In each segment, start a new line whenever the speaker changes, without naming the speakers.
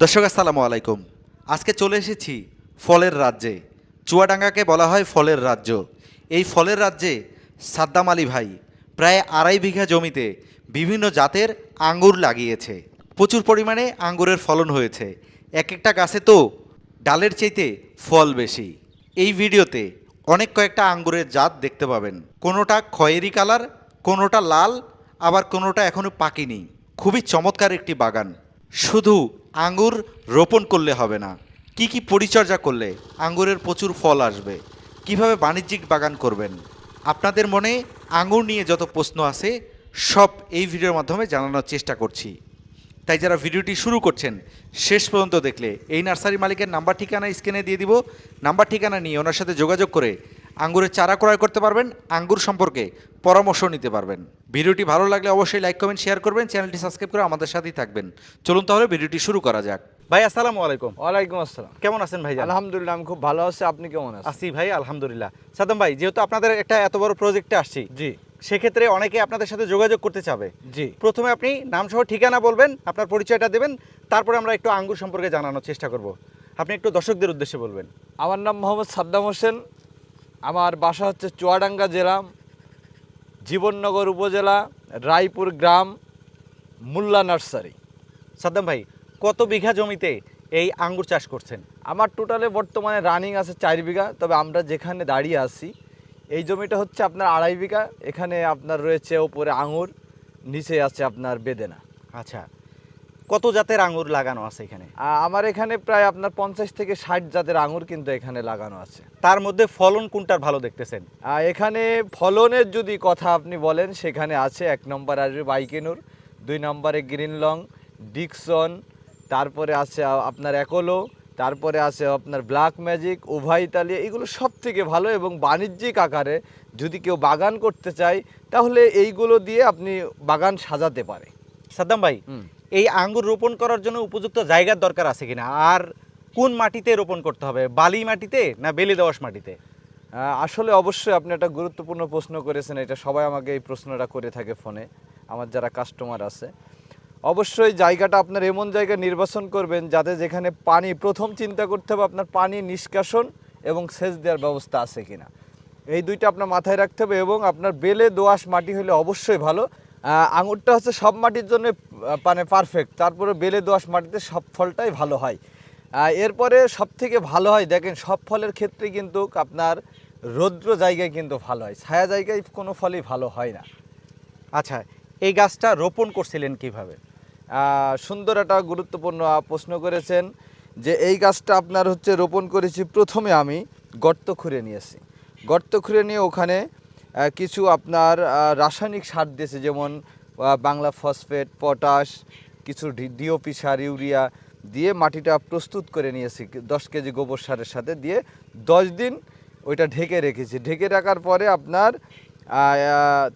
দর্শক, আসসালামু আলাইকুম। আজকে চলে এসেছি ফলের রাজ্যে। চুয়াডাঙ্গাকে বলা হয় ফলের রাজ্য। এই ফলের রাজ্যে সাদ্দাম আলী ভাই প্রায় আড়াই বিঘা জমিতে বিভিন্ন জাতের আঙ্গুর লাগিয়েছে। প্রচুর পরিমাণে আঙ্গুরের ফলন হয়েছে। এক একটা গাছে তো ডালের চাইতে ফল বেশি। এই ভিডিওতে অনেক কয়েকটা আঙ্গুরের জাত দেখতে পাবেন। কোনোটা খয়েরি কালার, কোনোটা লাল, আবার কোনোটা এখনও পাকেনি। খুবই চমৎকার একটি বাগান। শুধু আঙ্গুর রোপণ করলে হবে না। কি কি পরিচর্যা করলে আঙ্গুরের প্রচুর ফল আসবে? কীভাবে বাণিজ্যিক বাগান করবেন? আপনাদের মনে আঙ্গুর নিয়ে যত প্রশ্ন আছে, সব এই ভিডিওর মাধ্যমে জানানোর চেষ্টা করছি। তাই যারা ভিডিওটি শুরু করছেন, শেষ পর্যন্ত দেখলে এই নার্সারি মালিকের নাম্বার ঠিকানা স্ক্রিনে দিয়ে দিব। নাম্বার ঠিকানা নিয়ে ওনার সাথে যোগাযোগ করে আঙ্গুরের চারা ক্রয় করতে পারবেন আঙ্গুর সম্পর্কে পরামর্শ নিতে পারবেন। ভিডিওটি ভালো লাগলে অবশ্যই লাইক কমেন্ট শেয়ার করবেন চ্যানেলটি সাবস্ক্রাইব করে আমাদের সাথেই থাকবেন। চলুন তাহলে ভিডিওটি শুরু করা যাক। ভাই আসসালামু আলাইকুম।
ওয়ালাইকুম আসসালাম।
কেমন আছেন ভাই
আলহামদুলিল্লাহ আমি খুব ভালো আছি। আপনি কেমন আছেন?
আসি ভাই আলহামদুলিল্লাহ। সাদ্দাম ভাই যেহেতু আপনাদের একটা এত বড় প্রজেক্টে আসছি
জি।
সেক্ষেত্রে অনেকে আপনাদের সাথে যোগাযোগ করতে চাবে।
জি।
প্রথমে আপনি নাম সহ ঠিকানা বলবেন আপনার পরিচয়টা দেবেন তারপরে আমরা একটু আঙ্গুর সম্পর্কে জানানোর চেষ্টা করব। আপনি একটু দর্শকদের উদ্দেশ্যে বলবেন।
আমার নাম মোহাম্মদ সাদ্দাম হোসেন আমার বাসা হচ্ছে চুয়াডাঙ্গা জেলা জীবননগর উপজেলা রায়পুর গ্রাম মুল্লা নার্সারি।
সাদ্দাম ভাই কত বিঘা জমিতে এই আঙ্গুর চাষ করছেন?
আমার টোটালে বর্তমানে রানিং আছে চার বিঘা তবে আমরা যেখানে দাঁড়িয়ে আছি এই জমিটা হচ্ছে আপনার আড়াই বিঘা এখানে আপনার রয়েছে ওপরে আঙুর নিচে আছে আপনার বেদেনা।
আচ্ছা কত জাতের আঙুর লাগানো আছে এখানে?
আমার এখানে প্রায় আপনার পঞ্চাশ থেকে ষাট জাতের আঙুর কিন্তু এখানে লাগানো আছে।
তার মধ্যে ফলন কোনটার ভালো দেখতেছেন?
এখানে ফলনের যদি কথা আপনি বলেন সেখানে আছে এক নম্বর আসবে বাইকেনুর দুই নম্বরে গ্রিন লং ডিকসন তারপরে আছে আপনার একোলো তারপরে আছে আপনার ব্ল্যাক ম্যাজিক উভয় ইতালিয়া এগুলো সব থেকে ভালো এবং বাণিজ্যিক আকারে যদি কেউ বাগান করতে চায় তাহলে এইগুলো দিয়ে আপনি বাগান সাজাতে পারে।
সাদ্দাম ভাই
হুম।
এই আঙ্গুর রোপণ করার জন্য উপযুক্ত জায়গার দরকার আছে কিনা? আর কোন মাটিতে রোপণ করতে হবে? বালি মাটিতে না বেলে দোআঁশ মাটিতে?
আসলে অবশ্যই আপনি একটা গুরুত্বপূর্ণ প্রশ্ন করেছেন, এটা সবাই আমাকে এই প্রশ্নটা করে থাকে ফোনে, আমার যারা কাস্টমার আছে। অবশ্যই জায়গাটা আপনার এমন জায়গা নির্বাচন করবেন যাতে যেখানে পানি, প্রথম চিন্তা করতে হবে আপনার পানি নিষ্কাশন এবং সেচ দেওয়ার ব্যবস্থা আছে কিনা। এই দুইটা আপনার মাথায় রাখতে হবে এবং আপনার বেলে দোআঁশ মাটি হলে অবশ্যই ভালো। আঙুরটা হচ্ছে সব মাটির জন্য মানে পারফেক্ট তারপরে বেলে দোআঁশ মাটিতে সব ফলটাই ভালো হয়। এরপরে সব থেকে ভালো হয়, দেখেন, সব ফলের ক্ষেত্রে কিন্তু আপনার রৌদ্র জায়গায় কিন্তু ভালো হয়। ছায়া জায়গায় কোনো ফলই ভালো হয় না।
আচ্ছা এই গাছটা রোপণ করছিলেন কীভাবে?
সুন্দর একটা গুরুত্বপূর্ণ প্রশ্ন করেছেন যে, এই গাছটা আপনার হচ্ছে রোপণ করেছি প্রথমে আমি গর্ত খুঁড়ে নিয়েছি। গর্ত খুঁড়ে নিয়ে ওখানে কিছু আপনার রাসায়নিক সার দিয়েছে যেমন বাংলা ফসফেট পটাশ কিছু ডিওপি সার ইউরিয়া দিয়ে মাটিটা প্রস্তুত করে নিয়েছি দশ কেজি গোবর সারের সাথে দিয়ে দশ দিন ওইটা ঢেকে রেখেছি। ঢেকে রাখার পরে আপনার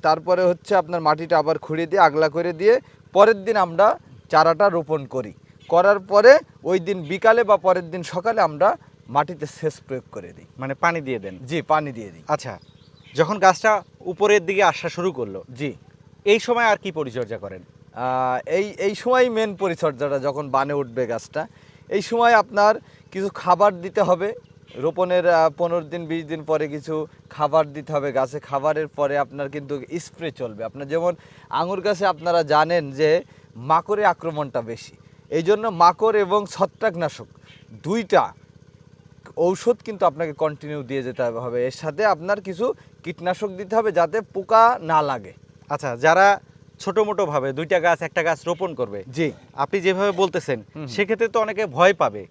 তারপরে হচ্ছে আপনার মাটিটা আবার খুঁড়িয়ে দিয়ে আগলা করে দিয়ে পরের দিন আমরা চারাটা রোপণ করি। করার পরে ওই দিন বিকালে বা পরের দিন সকালে আমরা মাটিতে সেচ প্রয়োগ করে দিই।
মানে পানি দিয়ে দেন?
জি পানি দিয়ে দিই।
আচ্ছা যখন গাছটা উপরের দিকে আসা শুরু করল
জি।
এই সময় আর কি পরিচর্যা করেন?
এই এই সময় মেন পরিচর্যাটা যখন বানে উঠবে গাছটা এই সময় আপনার কিছু খাবার দিতে হবে। রোপণের পনেরো দিন বিশ দিন পরে কিছু খাবার দিতে হবে গাছে। খাবারের পরে আপনার কিন্তু স্প্রে চলবে। আপনার যেমন আঙুর গাছে আপনারা জানেন যে মাকড়ের আক্রমণটা বেশি। এই জন্য মাকড় এবং ছত্রাকনাশক দুইটা ঔষধ কিন্তু আপনাকে কন্টিনিউ দিয়ে যেতে হবে। এর সাথে আপনার কিছু কীটনাশক দিতে হবে যাতে পোকা না লাগে।
আচ্ছা যারা ছোট মোটো ভাবে দুইটা গাছ একটা গাছ রোপণ করবে
জি।
আপনি যেভাবে বলতেছেন সেক্ষেত্রে তো অনেকে ভয় পাবে।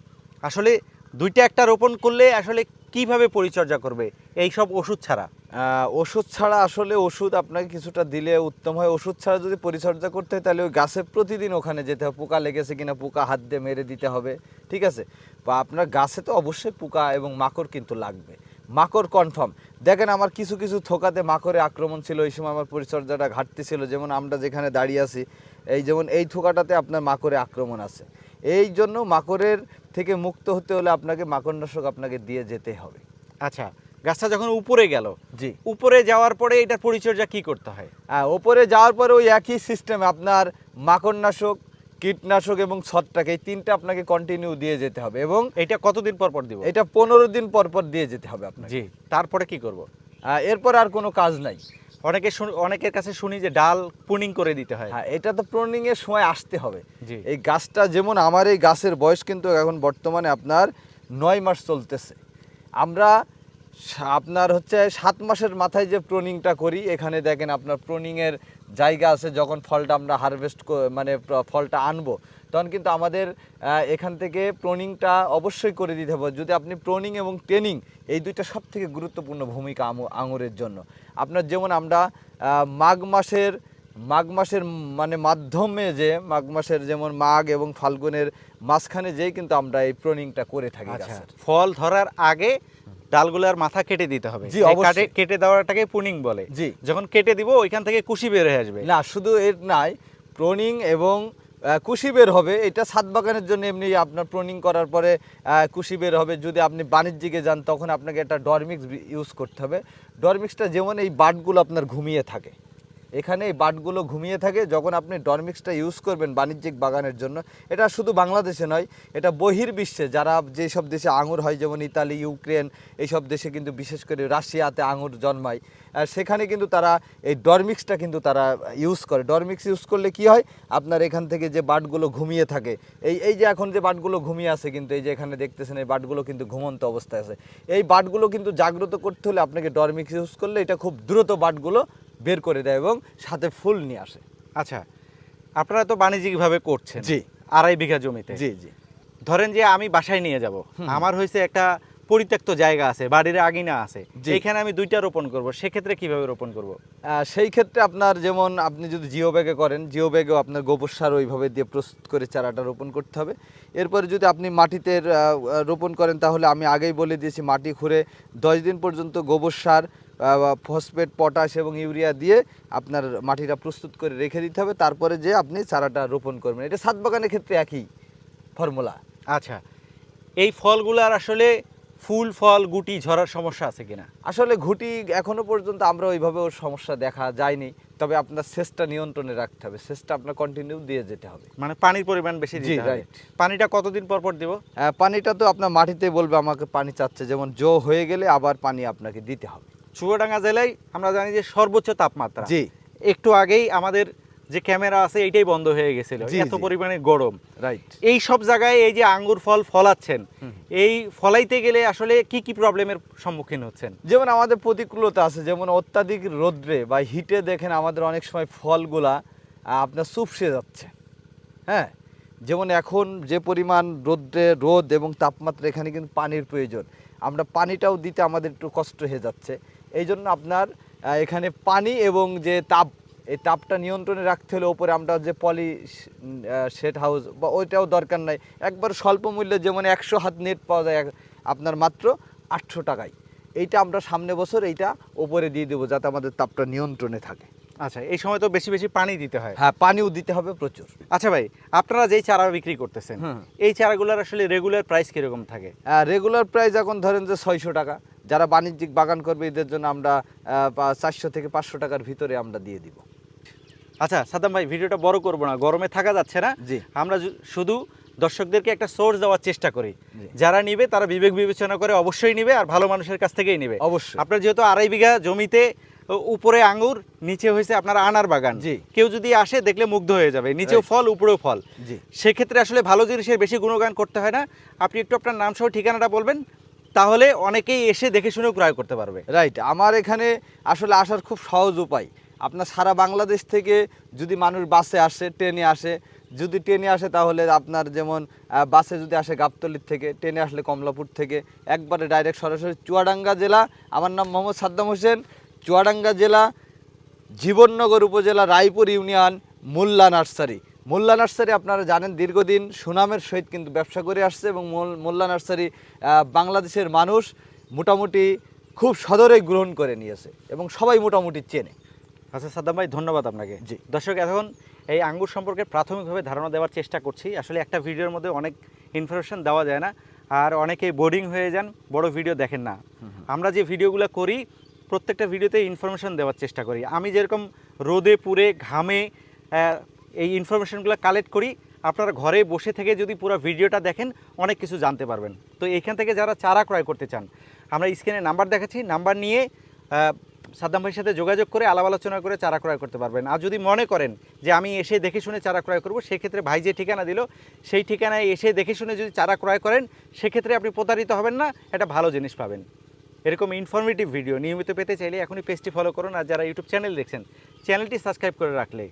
আসলে দুইটা একটা রোপণ করলে আসলে কীভাবে পরিচর্যা করবে এই সব ওষুধ ছাড়া?
ওষুধ ছাড়া আসলে ওষুধ আপনাকে কিছুটা দিলে উত্তম হয়। ওষুধ ছাড়া যদি পরিচর্যা করতে হয় তাহলে ওই গাছে প্রতিদিন ওখানে যেতে হবে। পোকা লেগেছে কিনা পোকা হাত দিয়ে মেরে দিতে হবে। ঠিক আছে? বা আপনার গাছে তো অবশ্যই পোকা এবং মাকড় কিন্তু লাগবে। মাকড় কনফার্ম দেখেন আমার কিছু কিছু থোকাতে মাকড়ে আক্রমণ ছিল এই সময় আমার পরিচর্যাটা ঘাটতি ছিল যেমন আমরা যেখানে দাঁড়িয়ে আছি এই যেমন এই থোকাটাতে আপনার মাকড়ে আক্রমণ আছে। এই জন্য মাকড়ের থেকে মুক্ত হতে হলে আপনাকে মাকড়নাশক আপনাকে দিয়ে যেতে হবে।
আচ্ছা গাছটা যখন উপরে গেল
জি।
উপরে যাওয়ার পরে এটার পরিচর্যা কি করতে হয়?
হ্যাঁ ওপরে যাওয়ার পরে ওই একই সিস্টেম আপনার মাকড়নাশক কীটনাশক এবং ছত্রাক এই তিনটা আপনাকে কন্টিনিউ দিয়ে যেতে হবে এবং
এটা কতদিন পর পর দিব?
এটা পনেরো দিন পর পর দিয়ে যেতে হবে আপনাকে।
জি তারপরে কি করব?
এরপর আর কোনো কাজ নাই।
অনেকে শুন- অনেকের কাছে শুনি যে ডাল পুনিং করে দিতে হয়।
হ্যাঁ এটা তো প্রনিং এর সময় আসতে হবে।
জি।
এই গাছটা যেমন আমার এই গাছের বয়স কিন্তু এখন বর্তমানে আপনার নয় মাস চলতেছে। আমরা আপনার হচ্ছে সাত মাসের মাথায় যে প্রনিংটা করি এখানে দেখেন আপনার প্রনিংয়ের জায়গা আছে যখন ফলটা আমরা হারভেস্ট মানে ফলটা আনব তখন কিন্তু আমাদের এখান থেকে প্রনিংটা অবশ্যই করে দিতে হবে। যদি আপনি প্রনিং এবং ট্রেনিং এই দুইটা সব থেকে গুরুত্বপূর্ণ ভূমিকা আঙুরের জন্য। আপনার যেমন আমরা মাঘ মাসের মাঘ মাসের মানে মাধ্যমে যে মাঘ মাসের যেমন মাঘ এবং ফাল্গুনের মাঝখানে যেই কিন্তু আমরা এই প্রনিংটা করে থাকি
আচ্ছা। ফল ধরার আগে ডালগুলোর মাথা কেটে দিতে হবে।
জি, অবশ্যই।
কাটে কেটে দেওয়াটাকে পুনিং বলে।
জি।
যখন কেটে দিব ওইখান থেকে কুশি বের হয়ে আসবে।
না শুধু এর নাই প্রনিং এবং কুশি বের হবে। এটা ছাদ বাগানের জন্য এমনি আপনার প্রনিং করার পরে কুশি বের হবে। যদি আপনি বাণিজ্যিকে যান তখন আপনাকে একটা ডরমিক্স ইউজ করতে হবে। ডরমিক্সটা যেমন এই বাটগুলো আপনার ঘুমিয়ে থাকে। এখানে এই বাটগুলো ঘুমিয়ে থাকে যখন আপনি ডরমিক্সটা ইউজ করবেন বাণিজ্যিক বাগানের জন্য। এটা শুধু বাংলাদেশে নয়, এটা বহির্বিশ্বে যারা যেসব দেশে আঙুর হয়, যেমন ইতালি, ইউক্রেন, এইসব দেশে কিন্তু বিশেষ করে রাশিয়াতে আঙুর জন্মায়। আর সেখানে কিন্তু তারা এই ডরমিক্সটা কিন্তু তারা ইউজ করে। ডরমিক্স ইউজ করলে কি হয়? আপনার এখান থেকে যে বাটগুলো ঘুমিয়ে থাকে, এই এই যে এখন যে বাটগুলো ঘুমিয়ে আছে কিন্তু, এই যে এখানে দেখতেছেন, এই বাটগুলো কিন্তু ঘুমন্ত অবস্থায় আছে। এই বাটগুলো কিন্তু জাগ্রত করতে হলে আপনাকে ডরমিক্স ইউজ করলে এটা খুব দ্রুত বাটগুলো বের করে দেয় এবং সাথে ফুল নিয়ে আসে।
আচ্ছা আপনারা তো বাণিজ্যিকভাবে করছেন।
জি।
আড়াই বিঘা জমিতে।
জি জি।
ধরেন যে আমি বাসায় নিয়ে যাব। আমার হয়েছে একটা পরিত্যক্ত জায়গা আছে বাড়ির আগিনা আছে।
জি।
এইখানে আমি দুইটা রোপণ করব সেক্ষেত্রে কীভাবে রোপণ করব?
সেই ক্ষেত্রে আপনার যেমন আপনি যদি জিও ব্যাগে করেন জিও ব্যাগেও আপনার গোবর সার ওইভাবে দিয়ে প্রস্তুত করে চারাটা রোপণ করতে হবে। এরপরে যদি আপনি মাটিতে রোপণ করেন তাহলে আমি আগেই বলে দিয়েছি মাটি খুঁড়ে দশ দিন পর্যন্ত গোবর সার ফসফেট পটাশ এবং ইউরিয়া দিয়ে আপনার মাটিটা প্রস্তুত করে রেখে দিতে হবে। তারপরে যে আপনি চারাটা রোপণ করবেন। এটা সাত বাগানের ক্ষেত্রে একই ফর্মুলা
আচ্ছা এই ফলগুলার আসলে ফুল ফল গুটি ঝরার সমস্যা আছে কিনা?
আসলে ঘুটি এখনও পর্যন্ত আমরা ওইভাবে ওর সমস্যা দেখা যায়নি। তবে আপনার সেচটা নিয়ন্ত্রণে রাখতে হবে। সেচটা আপনার কন্টিনিউ দিয়ে যেতে হবে।
মানে পানির পরিমাণ বেশি দিতে হবে। পানিটা কতদিন পর পর দিব?
পানিটা তো আপনার মাটিতে বলবে আমাকে পানি চাচ্ছে। যেমন জো হয়ে গেলে আবার পানি আপনাকে দিতে হবে।
চুয়াডাঙ্গা জেলায় আমরা জানি যে সর্বোচ্চ তাপমাত্রা।
জি।
একটু আগেই আমাদের যে ক্যামেরা আছে এইটাই বন্ধ হয়ে গেছিল। এত পরিমাণে গরম।
রাইট
এই সব জায়গায় এই যে আঙ্গুর ফল ফলাচ্ছেন এই ফলাইতে গেলে আসলে কি কি প্রবলেমের সম্মুখীন হচ্ছেন?
যেমন আমাদের প্রতিকূলতা আছে যেমন অত্যাধিক রোদ্রে বা হিটে দেখেন আমাদের অনেক সময় ফলগুলা আপনার চুপসে যাচ্ছে। হ্যাঁ? যেমন এখন যে পরিমাণ রোদ্রে রোদ এবং তাপমাত্রা এখানে কিন্তু পানির প্রয়োজন। আমরা পানিটাও দিতে আমাদের একটু কষ্ট হয়ে যাচ্ছে। এই জন্য আপনার এখানে পানি এবং যে তাপ এই তাপটা নিয়ন্ত্রণে রাখতে হলে ওপরে আমরা যে পলি শেড হাউস বা ওইটাও দরকার নাই। একবার স্বল্প মূল্যে যেমন একশো হাত নেট পাওয়া যায় আপনার মাত্র আটশো টাকায়। এইটা আমরা সামনে বছর এইটা ওপরে দিয়ে দেবো যাতে আমাদের তাপটা নিয়ন্ত্রণে থাকে।
আচ্ছা এই সময় তো বেশি বেশি পানি দিতে হয়।
হ্যাঁ পানিও দিতে হবে প্রচুর।
আচ্ছা ভাই আপনারা যেই চারা বিক্রি করতেছেন এই চারাগুলোর আসলে রেগুলার প্রাইস কীরকম থাকে?
রেগুলার প্রাইস এখন ধরেন যে ছয়শো টাকা। যারা বাণিজ্যিক বাগান করবে এদের জন্য আমরা চারশো থেকে পাঁচশো টাকার ভিতরে আমরা দিয়ে দিব।
আচ্ছা সাদাম ভাই ভিডিওটা বড় করব না গরমে থাকা যাচ্ছে না।
জি।
আমরা শুধু দর্শকদেরকে একটা সোর্স দেওয়ার চেষ্টা করি। যারা নিবে তারা বিবেক বিবেচনা করে অবশ্যই নিবে আর ভালো মানুষের কাছ থেকেই নিবে।
অবশ্যই।
আপনার যেহেতু আড়াই বিঘা জমিতে উপরে আঙ্গুর নিচে হয়েছে আপনার আনার বাগান।
জি।
কেউ যদি আসে দেখলে মুগ্ধ হয়ে যাবে। নিচেও ফল উপরেও ফল।
জি।
সেক্ষেত্রে আসলে ভালো জিনিসের বেশি গুণগান করতে হয় না। আপনি একটু আপনার নাম সহ ঠিকানাটা বলবেন তাহলে অনেকেই এসে দেখে শুনে ক্রয় করতে পারবে।
রাইট আমার এখানে আসলে আসার খুব সহজ উপায়। আপনার সারা বাংলাদেশ থেকে যদি মানুষ বাসে আসে, ট্রেনে আসে, যদি ট্রেনে আসে তাহলে আপনার যেমন বাসে যদি আসে গাবতলির থেকে, ট্রেনে আসলে কমলাপুর থেকে, একবারে ডাইরেক্ট সরাসরি চুয়াডাঙ্গা জেলা, আমার নাম মোহাম্মদ সাদ্দাম হোসেন, চুয়াডাঙ্গা জেলা, জীবননগর উপজেলা, Raipur union, Molla nursery. Molla nursery আপনারা জানেন দীর্ঘদিন সুনামের সহিত কিন্তু ব্যবসা করে আসছে এবং মোল- মোল্লা নার্সারি বাংলাদেশের মানুষ মোটামুটি খুব সদরে গ্রহণ করে নিয়েছে এবং সবাই মোটামুটি চেনে।
আচ্ছা সাদ্দাম ভাই ধন্যবাদ আপনাকে।
জি।
দর্শক এখন এই আঙ্গুর সম্পর্কে প্রাথমিকভাবে ধারণা দেওয়ার চেষ্টা করছি। আসলে একটা ভিডিওর মধ্যে অনেক ইনফরমেশন দেওয়া যায় না আর অনেকে বোরিং হয়ে যান বড় ভিডিও দেখেন না। আমরা যে ভিডিওগুলো করি প্রত্যেকটা ভিডিওতে ইনফরমেশন দেওয়ার চেষ্টা করি। আমি যেরকম রোদে পুড়ে ঘামে এই ইনফরমেশনগুলো কালেক্ট করি, আপনারা ঘরে বসে থেকে যদি পুরো ভিডিওটা দেখেন, অনেক কিছু জানতে পারবেন। তো এইখান থেকে যারা চারা ক্রয় করতে চান, আমরা স্ক্রিনে নাম্বার দেখাচ্ছি, নাম্বার নিয়ে সাদ্দাম ভাইয়ের সাথে যোগাযোগ করে, আলাপ আলোচনা করে চারা ক্রয় করতে পারবেন। আর যদি মনে করেন যে আমি এসে দেখে শুনে চারা ক্রয় করব, সেক্ষেত্রে ভাই যে ঠিকানা দিল, সেই ঠিকানায় এসে দেখে শুনে যদি চারা ক্রয় করেন, সেক্ষেত্রে আপনি প্রতারিত হবেন না, একটা ভালো জিনিস পাবেন। এরকম ইনফরমেটিভ ভিডিও নিয়মিত পেতে চাইলে এখনই পেজটি ফলো করুন, আর যারা ইউটিউব চ্যানেল দেখছেন চ্যানেলটি সাবস্ক্রাইব করে রাখলে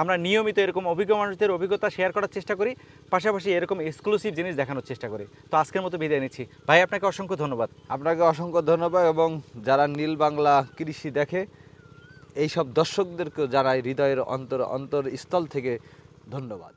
আমরা নিয়মিত এরকম অভিজ্ঞ মানুষদের অভিজ্ঞতা শেয়ার করার চেষ্টা করি, পাশাপাশি এরকম এক্সক্লুসিভ জিনিস দেখানোর চেষ্টা করি। তো আজকের মতো বিদায় নিচ্ছি। ভাই, আপনাকে অসংখ্য ধন্যবাদ।
আপনাকে অসংখ্য ধন্যবাদ এবং যারা নীল বাংলা কৃষি দেখে, এইসব দর্শকদেরকেও জানাই হৃদয়ের অন্তর অন্তরস্থল থেকে ধন্যবাদ।